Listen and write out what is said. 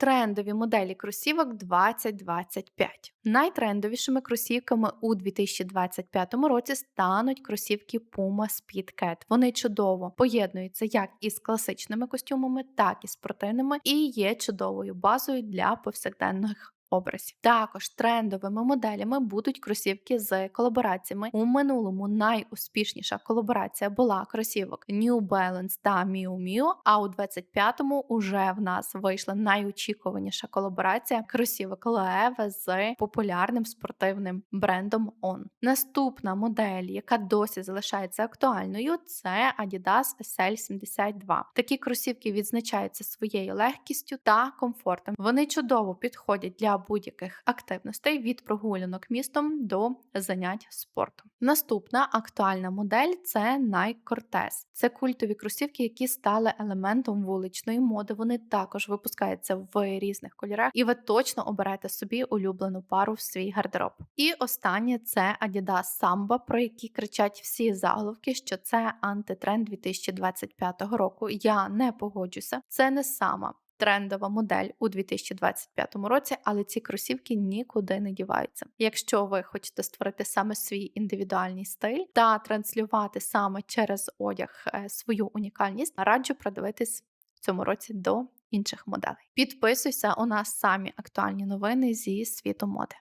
Трендові моделі кросівок 2025. Найтрендовішими кросівками у 2025 році стануть кросівки Puma Speed Cat. Вони чудово поєднуються як із класичними костюмами, так і спортивними, і є чудовою базою для повсякденних образів. Також трендовими моделями будуть кросівки з колабораціями. У минулому найуспішніша колаборація була кросівок New Balance та Miu Miu, а у 25-му уже в нас вийшла найочікуваніша колаборація кросівок Loewe з популярним спортивним брендом On. Наступна модель, яка досі залишається актуальною, це Adidas SL72. Такі кросівки відзначаються своєю легкістю та комфортом. Вони чудово підходять для будь-яких активностей від прогулянок містом до занять спортом. Наступна актуальна модель це Nike Cortez. Це культові кросівки, які стали елементом вуличної моди. Вони також випускаються в різних кольорах, і ви точно оберете собі улюблену пару в свій гардероб. І останнє це Adidas Samba, про які кричать всі заголовки, що це антитренд 2025 року. Я не погоджуся. Це не сама трендова модель у 2025 році, але ці кросівки нікуди не діваються. Якщо ви хочете створити саме свій індивідуальний стиль та транслювати саме через одяг е, свою унікальність, раджу продивитись в цьому році до інших моделей. Підписуйся, у нас самі актуальні новини зі світу моди.